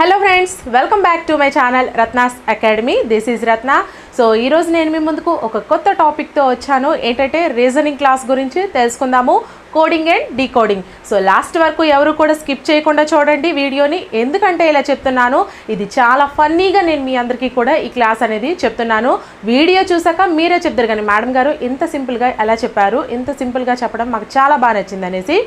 Hello friends, welcome back to my channel Ratna's Academy. This is Ratna. So ఈరోజు నేను మీ ముందుకు ఒక కొత్త టాపిక్తో వచ్చాను. ఏంటంటే రీజనింగ్ క్లాస్ గురించి తెలుసుకుందాము. Coding and decoding so last వరకు ఎవరు కూడా స్కిప్ చేయకుండా చూడండి వీడియోని. ఎందుకంటే ఇలా చెప్తున్నాను ఇది చాలా ఫన్నీగా నేను మీ అందరికీ కూడా ఈ క్లాస్ అనేది చెప్తున్నాను. వీడియో చూసాక మీరే చెప్తారు కానీ మేడం గారు ఇంత సింపుల్గా ఎలా చెప్పారు ఇంత సింపుల్గా చెప్పడం మాకు చాలా బాగా నచ్చింది అనేసి.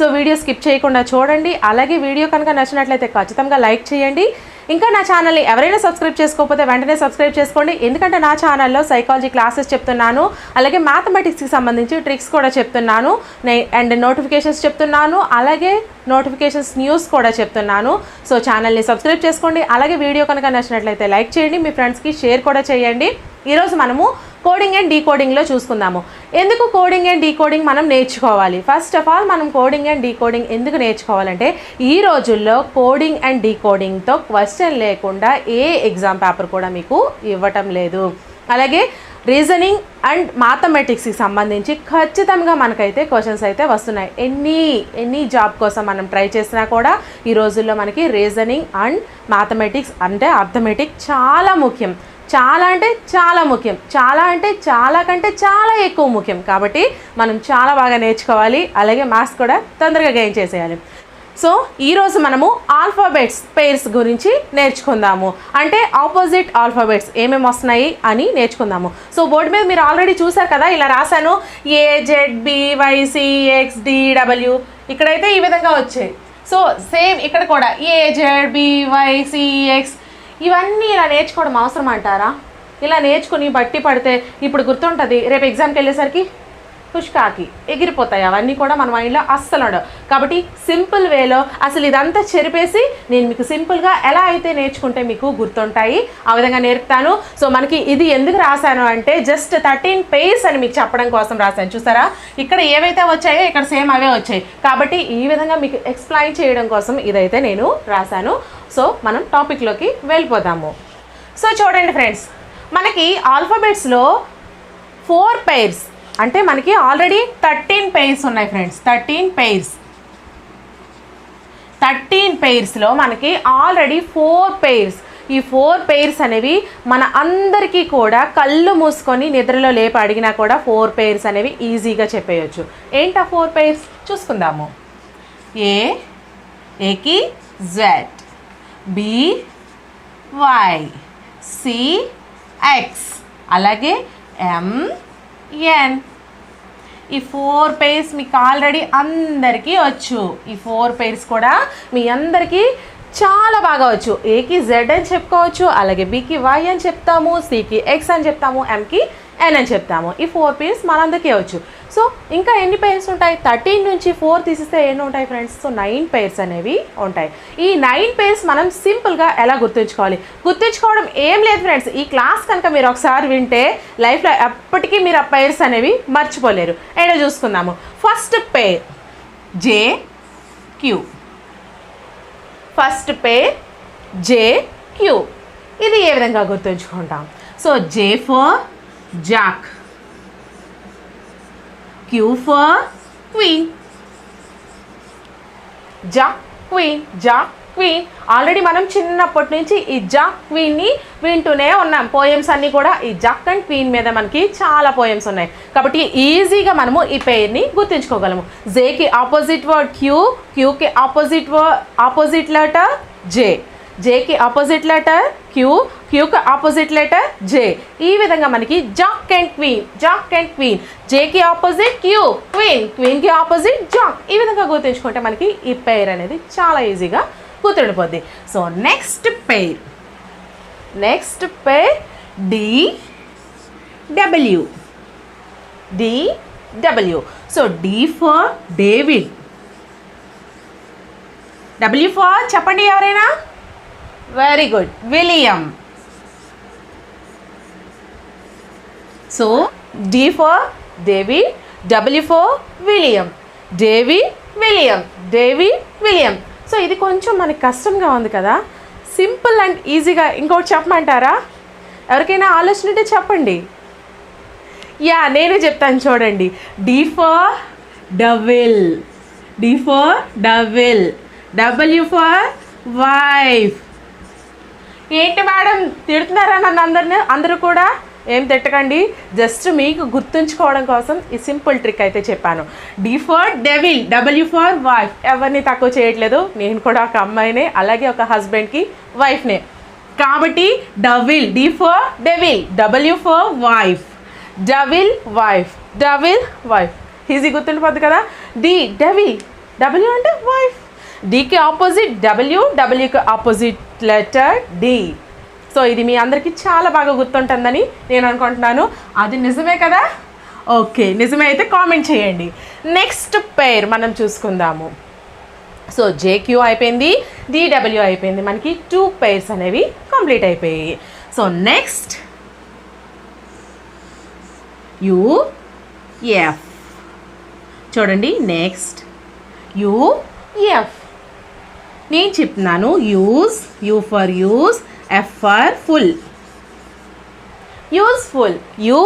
సో వీడియో స్కిప్ చేయకుండా చూడండి. అలాగే వీడియో కనుక నచ్చినట్లయితే ఖచ్చితంగా లైక్ చేయండి. ఇంకా నా ఛానల్ని ఎవరైనా సబ్స్క్రైబ్ చేసుకోకపోతే వెంటనే సబ్స్క్రైబ్ చేసుకోండి. ఎందుకంటే నా ఛానల్లో సైకాలజీ క్లాసెస్ చెప్తున్నాను. అలాగే మ్యాథమెటిక్స్కి సంబంధించి ట్రిక్స్ కూడా చెప్తున్నాను. అండ్ నోటిఫికేషన్స్ చెప్తున్నాను. అలాగే నోటిఫికేషన్స్ న్యూస్ కూడా చెప్తున్నాను. సో ఛానల్ని సబ్స్క్రైబ్ చేసుకోండి. అలాగే వీడియో కనుక నచ్చినట్లయితే లైక్ చేయండి. మీ ఫ్రెండ్స్కి షేర్ కూడా చేయండి. ఈరోజు మనము కోడింగ్ అండ్ డీకోడింగ్లో చూసుకుందాము. ఎందుకు కోడింగ్ అండ్ డీకోడింగ్ మనం నేర్చుకోవాలి? ఫస్ట్ ఆఫ్ ఆల్ మనం కోడింగ్ అండ్ డీకోడింగ్ ఎందుకు నేర్చుకోవాలంటే ఈ రోజుల్లో కోడింగ్ అండ్ డీకోడింగ్తో క్వశ్చన్ లేకుండా ఏ ఎగ్జామ్ పేపర్ కూడా మీకు ఇవ్వటం లేదు. అలాగే రీజనింగ్ అండ్ మ్యాథమెటిక్స్కి సంబంధించి ఖచ్చితంగా మనకైతే క్వశ్చన్స్ అయితే వస్తున్నాయి. ఎన్ని ఎన్ని జాబ్ కోసం మనం ట్రై చేసినా కూడా ఈ రోజుల్లో మనకి రీజనింగ్ అండ్ మ్యాథమెటిక్స్ అంటే అర్థమెటిక్ చాలా ముఖ్యం. చాలా అంటే చాలా ముఖ్యం. చాలా అంటే చాలా కంటే చాలా ఎక్కువ ముఖ్యం. కాబట్టి మనం చాలా బాగా నేర్చుకోవాలి. అలాగే మ్యాథ్స్ కూడా తొందరగా గెయిన్ చేసేయాలి. సో ఈరోజు మనము ఆల్ఫాబెట్స్ పేర్స్ గురించి నేర్చుకుందాము. అంటే ఆపోజిట్ ఆల్ఫాబెట్స్ ఏమేమి వస్తున్నాయి అని నేర్చుకుందాము. సో బోర్డు మీద మీరు ఆల్రెడీ చూసారు కదా ఇలా రాశాను. A Z B X W ఇక్కడైతే ఈ విధంగా వచ్చాయి. సో సేమ్ ఇక్కడ కూడా. ఏ జెడ్ బి ఎక్స్ ఇవన్నీ ఇలా నేర్చుకోవడం అవసరం అంటారా ఇలా నేర్చుకుని బట్టి పడితే ఇప్పుడు గుర్తుంటుంది రేపు ఎగ్జామ్కి వెళ్ళేసరికి? పుష్కాకి ఎగిరిపోతాయి. అవన్నీ కూడా మన మైండ్లో అస్సలు ఉండవు. కాబట్టి సింపుల్ వేలో అసలు ఇదంతా చెరిపేసి నేను మీకు సింపుల్గా ఎలా అయితే నేర్చుకుంటే మీకు గుర్తుంటాయి ఆ విధంగా నేర్పుతాను. సో మనకి ఇది ఎందుకు రాశాను అంటే జస్ట్ థర్టీన్ పేస్ అని మీకు చెప్పడం కోసం రాశాను. చూసారా? ఇక్కడ ఏవైతే వచ్చాయో ఇక్కడ సేమ్ అవే వచ్చాయి. కాబట్టి ఈ విధంగా మీకు ఎక్స్ప్లెయిన్ చేయడం కోసం ఇదైతే నేను రాశాను. సో మనం టాపిక్లోకి వెళ్ళిపోదాము. సో చూడండి ఫ్రెండ్స్ మనకి ఆల్ఫాబెట్స్లో ఫోర్ పెయిర్స్ అంటే మనకి ఆల్రెడీ థర్టీన్ పెయిర్స్ ఉన్నాయి ఫ్రెండ్స్ థర్టీన్ పెయిర్స్ థర్టీన్ పెయిర్స్లో మనకి ఆల్రెడీ ఫోర్ పెయిర్స్ ఈ ఫోర్ పెయిర్స్ అనేవి మన అందరికీ కూడా కళ్ళు మూసుకొని నిద్రలో లేపి అడిగినా కూడా ఫోర్ పెయిర్స్ అనేవి ఈజీగా చెప్పేయచ్చు. ఏంటా ఫోర్ పెయిర్స్ చూసుకుందాము. ఏ ఏకి Z B Y C X అలాగే ఎం ఎన్ ఈ ఫోర్ పెయిర్స్ మీకు ఆల్రెడీ అందరికీ వచ్చు. ఈ ఫోర్ పెయిర్స్ కూడా మీ అందరికీ చాలా బాగా వచ్చు. ఏకి జెడ్ అని చెప్పుకోవచ్చు అలాగే బికి వై అని చెప్తాము సికి ఎక్స్ అని చెప్తాము ఎంకి ఎన్ అని చెప్తాము. ఈ ఫోర్ పెయిర్స్ మనందరికీ వచ్చు. సో ఇంకా ఎన్ని పెయిర్స్ ఉంటాయి? థర్టీన్ నుంచి ఫోర్ తీసిస్తే ఎన్ని ఉంటాయి ఫ్రెండ్స్ సో నైన్ పెయిర్స్ అనేవి ఉంటాయి. ఈ నైన్ పెయిర్స్ మనం సింపుల్గా ఎలా గుర్తుంచుకోవాలి? గుర్తుంచుకోవడం ఏం లేదు ఫ్రెండ్స్ ఈ క్లాస్ కనుక మీరు ఒకసారి వింటే లైఫ్లో ఎప్పటికీ మీరు ఆ పెయిర్స్ అనేవి మర్చిపోలేరు. ఏడో చూసుకుందాము? First pair J Q first pair J Q ఇది ఏ విధంగా గుర్తుంచుకుంటాం? So J for jack Q for queen jack queen jack queen already మనం చిన్నప్పటి నుంచి ఈ జాక్ క్వీన్ని వింటూనే ఉన్నాం. పోయమ్స్ అన్నీ కూడా ఈ జక్ అండ్ క్వీన్ మీద మనకి చాలా పోయమ్స్ ఉన్నాయి. కాబట్టి ఈజీగా మనము ఈ పేరుని గుర్తుంచుకోగలము. జేకి opposite word Q క్యూకి opposite word opposite letter J జేకి opposite letter Q క్యూకి ఆపోజిట్ లెటర్ జే ఈ విధంగా మనకి jack and queen jack and queen జేకి opposite Q queen క్వీన్కి ఆపోజిట్ జాక్ ఈ విధంగా గుర్తుంచుకుంటే మనకి ఈ పేర్ అనేది చాలా ఈజీగా గుర్తుండిపోద్ది. So next pair next pair D W D W so D for David W for చెప్పండి ఎవరైనా? Very good William so D for Davy W for William Davy William Davy William so ఇది కొంచెం మనకి కష్టంగా ఉంది కదా. సింపుల్ అండ్ ఈజీగా ఇంకోటి చెప్పమంటారా? ఎవరికైనా ఆలోచన ఉంటే చెప్పండి. యా నేను చెప్తాను చూడండి. D for devil D for devil W for wife ఏంటి మేడం? తిడుతున్నారా నన్ను అందరిని? అందరూ కూడా? ఏం తిట్టకండి. జస్ట్ మీకు గుర్తుంచుకోవడం కోసం ఈ సింపుల్ ట్రిక్ అయితే చెప్పాను. D for devil W for wife. ఎవరిని తక్కువ చేయట్లేదు. నేను కూడా ఒక అమ్మాయినే అలాగే ఒక హస్బెండ్కి వైఫ్నే. కాబట్టి devil D for devil W for wife. Devil wife devil wife. Easy గుర్తుండిపోద్ది కదా? డి డెవిల్ డబ్ల్యూ అంటే వైఫ్. డికి ఆపోజిట్ డబ్ల్యూ డబ్ల్యూకి ఆపోజిట్. Letter D. సో ఇది మీ అందరికీ చాలా బాగా గుర్తుంటుందని నేను అనుకుంటున్నాను. అది నిజమే కదా? ఓకే నిజమే అయితే కామెంట్ చేయండి. నెక్స్ట్ పేర్ మనం చూసుకుందాము. సో జేక్యూ అయిపోయింది డిడబ్ల్యూ అయిపోయింది. మనకి టూ పేర్స్ అనేవి కంప్లీట్ అయిపోయాయి. So next U F. చూడండి నెక్స్ట్ యూ ఎఫ్. నేను చెప్తున్నాను use U for use F for full useful U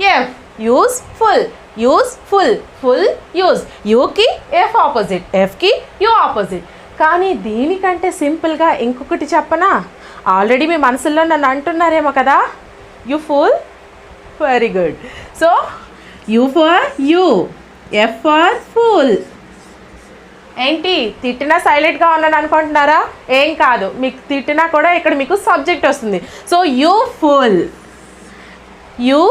F useful useful full use యూకి F opposite ఎఫ్కి యూ ఆపోజిట్ కానీ దీనికంటే సింపుల్గా ఇంకొకటి చెప్పనా? ఆల్రెడీ మీ మనసులో నన్ను అంటున్నారేమో కదా? U full very good so U for U F for full ఏంటి తిట్టినా సైలెంట్గా ఉన్నాను అనుకుంటున్నారా? ఏం కాదు. మీకు తిట్టినా కూడా ఇక్కడ మీకు సబ్జెక్ట్ వస్తుంది. So U full U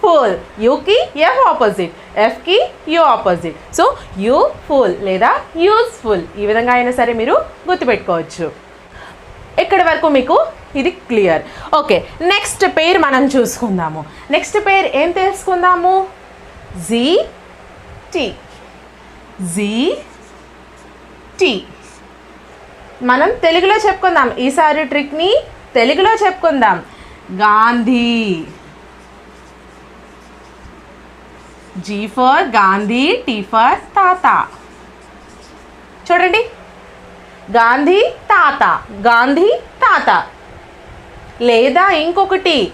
full యూకి F opposite ఎఫ్కి U opposite so U full లేదా యూస్ఫుల్ ఈ విధంగా అయినా సరే మీరు గుర్తుపెట్టుకోవచ్చు. ఇక్కడి వరకు మీకు ఇది క్లియర్ ఓకే నెక్స్ట్ పేరు మనం చూసుకుందాము. నెక్స్ట్ పేరు ఏం తెలుసుకుందాము? జీ టీ జీ టీ మనం తెలుగులో చెప్పుకుందాం. ఈసారి ట్రిక్ని తెలుగులో చెప్పుకుందాం. Gandhi. G for Gandhi T for తాత. చూడండి. గాంధీ తాత గాంధీ తాత. లేదా ఇంకొకటి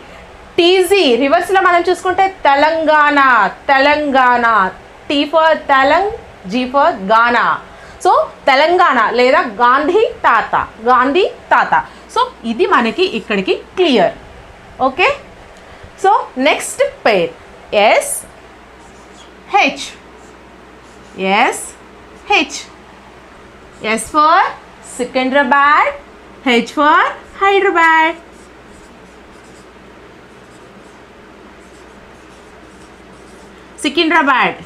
టీజీ రివర్స్లో మనం చూసుకుంటే Telangana Telangana. T for Telang G for gana. So Telangana లేదా గాంధీ తాత గాంధీ తాత. సో ఇది మనకి ఇక్కడికి clear okay so next pair S H S H S for Secunderabad H for Hyderabad Secunderabad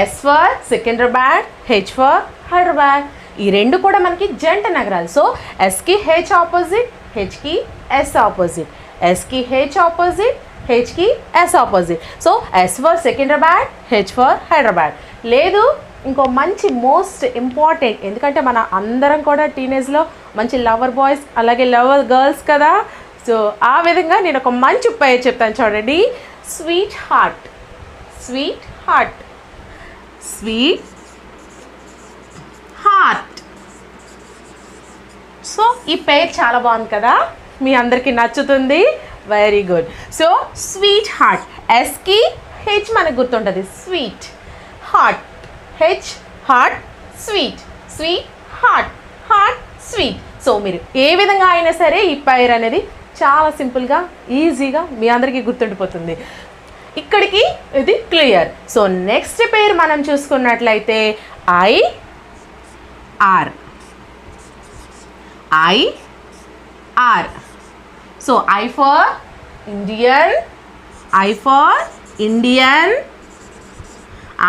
S for Secunderabad H for Hyderabad ఈ రెండు కూడా మనకి జంట నగరాలు. సో ఎస్కి హెచ్ ఆపోజిట్ హెచ్కి ఎస్ ఆపోజిట్ ఎస్కి H opposite హెచ్కి S opposite so S for Secunderabad H for Hyderabad లేదు ఇంకో మంచి మోస్ట్ ఇంపార్టెంట్ ఎందుకంటే మన అందరం కూడా టీనేజ్లో మంచి లవర్ బాయ్స్ అలాగే లవర్ గర్ల్స్ కదా. సో ఆ విధంగా నేను ఒక మంచి పేరు చెప్తాను చూడండి. Sweet heart sweet heart sweet heart so ఈ పేరు చాలా బాగుంది కదా? మీ అందరికీ నచ్చుతుంది. Very good so sweet heart ఎస్కి H మనకు గుర్తుంటుంది. Sweet heart H heart sweet sweet heart heart sweet so మీరు ఏ విధంగా అయినా సరే ఈ పైర్ అనేది చాలా సింపుల్గా ఈజీగా మీ అందరికీ గుర్తుండిపోతుంది. ఇక్కడికి ఇది క్లియర్. సో నెక్స్ట్ పేరు మనం చూసుకున్నట్లయితే I R. I R. So I for Indian I for Indian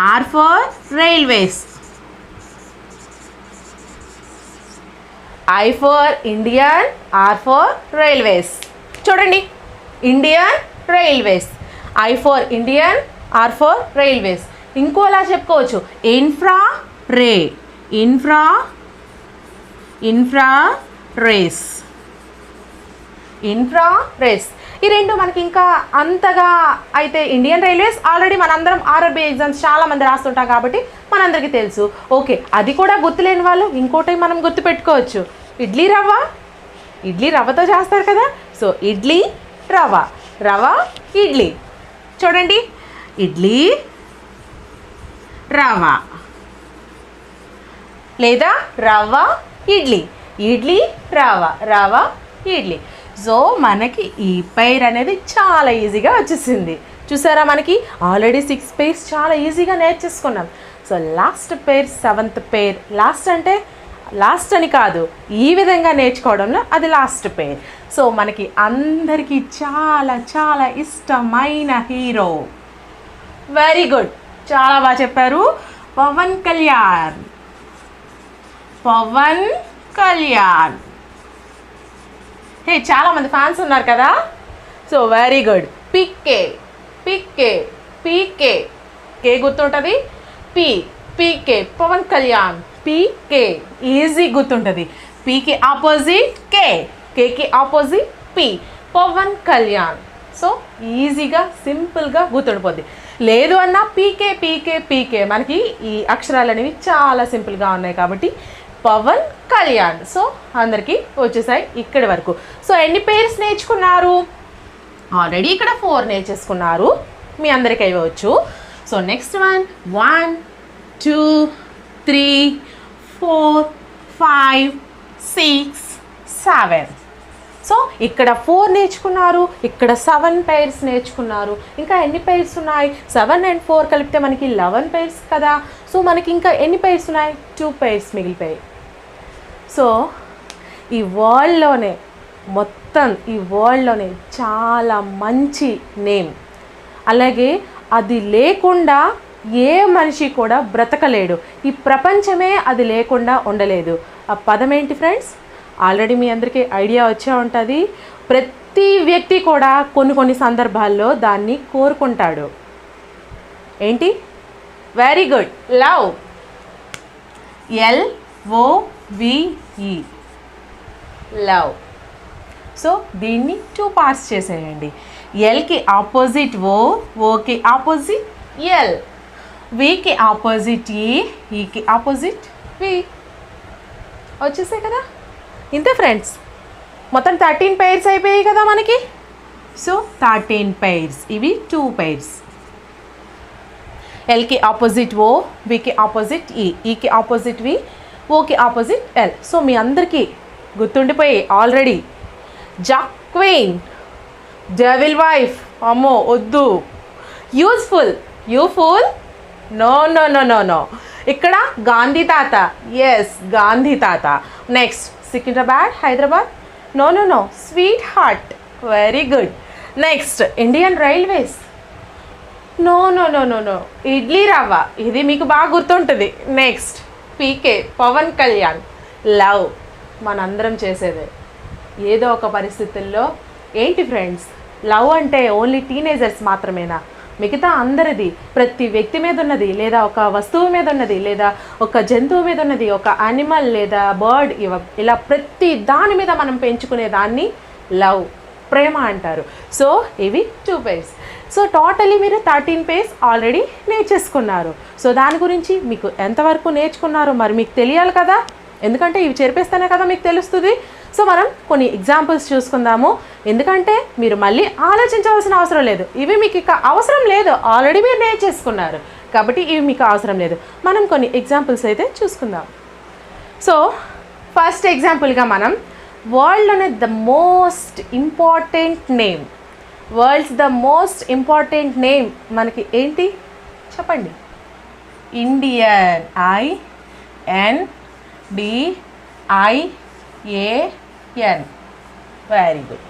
R for railways. I for Indian R for railways. చూడండి Indian railways. I for Indian R for railways ఇంకోలా చెప్పుకోవచ్చు. Infra ray infra infra rays infra rays ఈ రెండు మనకి ఇంకా అంతగా అయితే Indian railways already మనందరం ఆర్ఆర్బీ ఎగ్జామ్స్ చాలామంది రాస్తుంటాం కాబట్టి మనందరికీ తెలుసు. ఓకే అది కూడా గుర్తులేని వాళ్ళు ఇంకోటి మనం గుర్తు పెట్టుకోవచ్చు. ఇడ్లీ రవ్వ. ఇడ్లీ రవ్వతో చేస్తారు కదా. సో ఇడ్లీ రవ్వ. రవ్వ ఇడ్లీ. చూడండి. ఇడ్లీ రవ్వ. లేదా రవ్వ ఇడ్లీ. ఇడ్లీ రవ రవ ఇడ్లీ. సో మనకి ఈ పైర్ అనేది చాలా ఈజీగా వచ్చేసింది. చూసారా మనకి? ఆల్రెడీ సిక్స్ పేర్స్ చాలా ఈజీగా నేర్చేసుకున్నాం. So last pair seventh pair last అంటే లాస్ట్ అని కాదు ఈ విధంగా నేర్చుకోవడంలో అది లాస్ట్ పేర్. సో మనకి అందరికీ చాలా చాలా ఇష్టమైన హీరో. వెరీ గుడ్ చాలా బాగా చెప్పారు. పవన్ కళ్యాణ్. పవన్ కళ్యాణ్. హే చాలామంది ఫ్యాన్స్ ఉన్నారు కదా? So very good P K P K P K K గుర్తుంటుంది? P P K Pawan Kalyan. P K easy గుర్తుంటుంది. పీకి opposite K కేకి opposite P Pawan Kalyan so ఈజీగా సింపుల్గా గుర్తుండిపోద్ది. లేదు అన్న పీకే పీకే పీకే మనకి ఈ అక్షరాలు అనేవి చాలా సింపుల్గా ఉన్నాయి కాబట్టి పవన్ కళ్యాణ్ సో అందరికీ వచ్చేసాయి ఇక్కడి వరకు. సో ఎన్ని పేర్స్ నేర్చుకున్నారు? ఆల్రెడీ ఇక్కడ ఫోర్ నేర్చేసుకున్నారు. మీ అందరికీ ఇవ్వచ్చు so next one one two three four five six seven. So ఇక్కడ ఫోర్ నేర్చుకున్నారు ఇక్కడ సెవెన్ పైర్స్ నేర్చుకున్నారు. ఇంకా ఎన్ని పైర్స్ ఉన్నాయి? సెవెన్ అండ్ ఫోర్ కలిపితే మనకి లెవెన్ పైర్స్ కదా. సో మనకి ఇంకా ఎన్ని పైర్స్ ఉన్నాయి? Two pairs మిగిలిపోయాయి. సో ఈ వరల్డ్లోనే మొత్తం ఈ వరల్డ్లోనే చాలా మంచి నేమ్. అలాగే అది లేకుండా ఏ మనిషి కూడా బ్రతకలేడు. ఈ ప్రపంచమే అది లేకుండా ఉండలేదు. ఆ పదం ఏంటి ఫ్రెండ్స్? ఆల్రెడీ మీ అందరికీ ఐడియా వచ్చే ఉంటుంది. ప్రతి వ్యక్తి కూడా కొన్ని కొన్ని సందర్భాల్లో దాన్ని కోరుకుంటాడు. ఏంటి? Very good love L O V E love so దీన్ని టూ పార్ట్స్ చేసేయండి. ఎల్కి ఆపోజిట్ ఓ ఓకి ఆపోజిట్ ఎల్ వికి ఆపోజిట్ ఈ ఈకి ఆపోజిట్ వి వచ్చేసాయి కదా? ఇంతే ఫ్రెండ్స్ మొత్తం థర్టీన్ పెయిర్స్ అయిపోయాయి కదా మనకి? సో థర్టీన్ పెయిర్స్ ఇవి టూ పెయిర్స్ ఎల్కి ఆపోజిట్ ఓ వికి ఆపోజిట్ ఈ ఈకి ఆపోజిట్ వి ఓకి ఆపోజిట్ ఎల్ సో మీ అందరికీ గుర్తుండిపోయి already jack queen devil wife అమ్మో వద్దు. Useful U full no no no no no ఇక్కడ గాంధీ తాత. ఎస్ గాంధీ తాత. Next Secunderabad Hyderabad. No no no sweet heart very good next Indian railways no no no no no idli rava ఇది మీకు బాగా గుర్తుంటుంది. Next పీకే Pawan Kalyan love మనందరం చేసేదే. ఏదో ఒక పరిస్థితుల్లో ఏంటి ఫ్రెండ్స్ లవ్ అంటే ఓన్లీ టీనేజర్స్ మాత్రమేనా? మిగతా అందరిది ప్రతి వ్యక్తి మీద ఉన్నది లేదా ఒక వస్తువు మీద ఉన్నది లేదా ఒక జంతువు మీద ఉన్నది ఒక యానిమల్ లేదా బర్డ్ ఇవ ఇలా ప్రతి దాని మీద మనం పెంచుకునే దాన్ని లవ్ ప్రేమ అంటారు. సో ఇవి టూ పేర్స్ సో టోటలీ మీరు థర్టీన్ పేర్స్ ఆల్రెడీ నేర్చేసుకున్నారు. సో దాని గురించి మీకు ఎంతవరకు నేర్చుకున్నారో మరి మీకు తెలియాలి కదా? ఎందుకంటే ఇవి చేర్పేస్తేనే కదా మీకు తెలుస్తుంది. సో మనం కొన్ని ఎగ్జాంపుల్స్ చూసుకుందాము. ఎందుకంటే మీరు మళ్ళీ ఆలోచించవలసిన అవసరం లేదు. ఇవి మీకు ఇక అవసరం లేదు. ఆల్రెడీ మీరు నేర్చేసుకున్నారు. కాబట్టి ఇవి మీకు అవసరం లేదు. మనం కొన్ని ఎగ్జాంపుల్స్ అయితే చూసుకుందాం. సో ఫస్ట్ ఎగ్జాంపుల్గా మనం వరల్డ్లోనే the most important name worlds the most important name మనకి ఏంటి? చెప్పండి. Indian I N D I N very good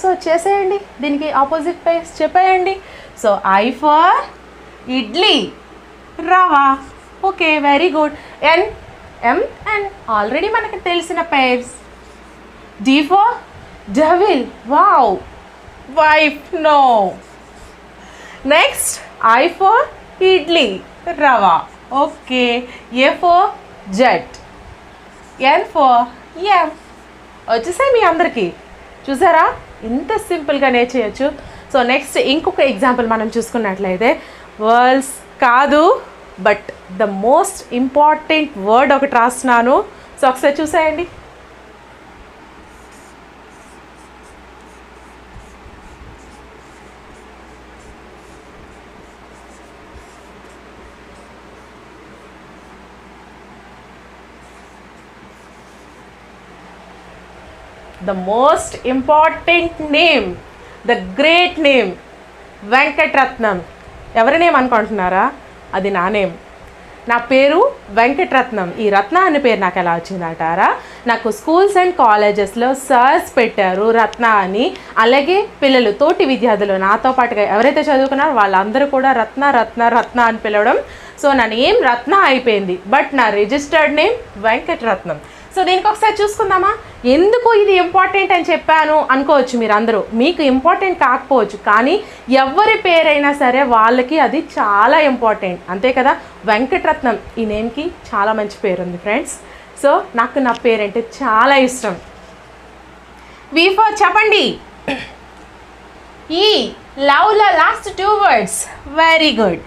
so చేసేయండి. దీనికి ఆపోజిట్ పేస్ చెప్పేయండి. So I for idli rava okay very good N M and already మనకి తెలిసిన pairs D for devil wow wife no next I for idli rava okay A for Z N for M వచ్చేసాయి మీ అందరికీ. చూసారా? ఇంత సింపుల్గా నేర్చేయచ్చు. So next ఇంకొక example మనం చూసుకున్నట్లయితే వర్ల్స్ కాదు but the most important word ఒకటి రాస్తున్నాను. సో ఒకసారి చూసేయండి. The most important name the great name Venkataratnam. ఎవరి నేమ్ అనుకుంటున్నారా? అది నా నేమ్. నా పేరు వెంకటరత్నం. ఈ రత్న అనే పేరు నాకు ఎలా వచ్చిందంటారా? నాకు స్కూల్స్ అండ్ కాలేజెస్లో సర్స్ పెట్టారు రత్న అని. అలాగే పిల్లలు తోటి విద్యార్థులు నాతో పాటుగా ఎవరైతే చదువుకున్నారో వాళ్ళందరూ కూడా రత్న రత్న రత్న అని పిలవడం. సో నా నేమ్ రత్న అయిపోయింది. బట్ నా రిజిస్టర్డ్ నేమ్ వెంకటరత్నం. సో దీనికి ఒకసారి చూసుకుందామా? ఎందుకు ఇది ఇంపార్టెంట్ అని చెప్పాను అనుకోవచ్చు మీరు అందరూ మీకు ఇంపార్టెంట్ కాకపోవచ్చు కానీ ఎవరి పేరైనా సరే వాళ్ళకి అది చాలా ఇంపార్టెంట్ అంతే కదా? వెంకటరత్నం ఈ నేమ్కి చాలా మంచి పేరు ఉంది ఫ్రెండ్స్ సో నాకు నా పేరంటే చాలా ఇష్టం. వి ఫర్ చెప్పండి. ఈ లవ్లో last two words very good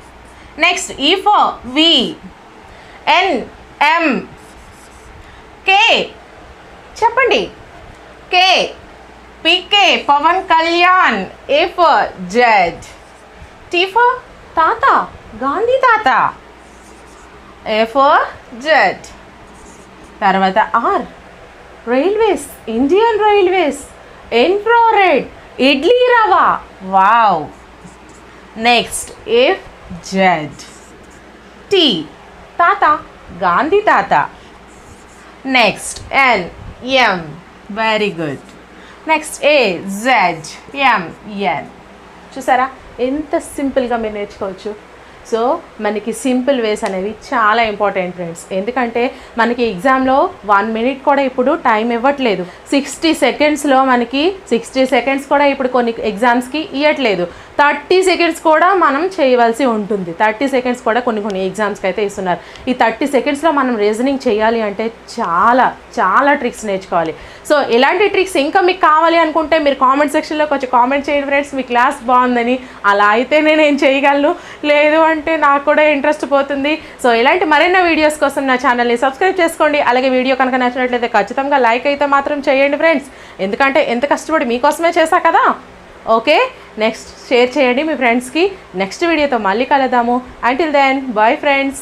next E for V N M K. చెప్పండి. K. P K Pawan Kalyan A for Z. T for తాత గాంధీ తాత. A for Z. తర్వాత R railways Indian railways infrared idli rava wow. Next F Z. T తాత గాంధీ తాత. Next N M very good next A Z M N చూసారా? ఎంత సింపుల్గా మీరు నేర్చుకోవచ్చు. సో మనకి సింపుల్ వేస్ అనేవి చాలా ఇంపార్టెంట్ ఫ్రెండ్స్. ఎందుకంటే మనకి ఎగ్జామ్లో వన్ మినిట్ కూడా ఇప్పుడు టైం ఇవ్వట్లేదు. సిక్స్టీ సెకండ్స్లో మనకి సిక్స్టీ సెకండ్స్ కూడా ఇప్పుడు కొన్ని ఎగ్జామ్స్కి ఇవ్వట్లేదు థర్టీ సెకండ్స్ కూడా మనం చేయవలసి ఉంటుంది. థర్టీ సెకండ్స్ కూడా కొన్ని కొన్ని ఎగ్జామ్స్కి అయితే ఇస్తున్నారు. ఈ థర్టీ సెకండ్స్లో మనం రీజనింగ్ చేయాలి అంటే చాలా చాలా ట్రిక్స్ నేర్చుకోవాలి. సో ఇలాంటి ట్రిక్స్ ఇంకా మీకు కావాలి అనుకుంటే మీరు కామెంట్ సెక్షన్లో కొంచెం కామెంట్ చేయండి ఫ్రెండ్స్ మీ క్లాస్ బాగుందని అలా అయితే నేను ఏం చేయగలను? లేదు అంటే నాకు కూడా ఇంట్రెస్ట్ పోతుంది. సో ఇలాంటి మరిన్ని వీడియోస్ కోసం నా ఛానల్ని సబ్స్క్రైబ్ చేసుకోండి. అలాగే వీడియో కనుక నచ్చినట్లయితే ఖచ్చితంగా లైక్ అయితే మాత్రం చేయండి ఫ్రెండ్స్ ఎందుకంటే ఎంత కష్టపడి మీకోసమే చేశా కదా? ఓకే? నెక్స్ట్ షేర్ చేయండి మీ ఫ్రెండ్స్కి. నెక్స్ట్ వీడియోతో మళ్ళీ కలుద్దాము. Until then bye friends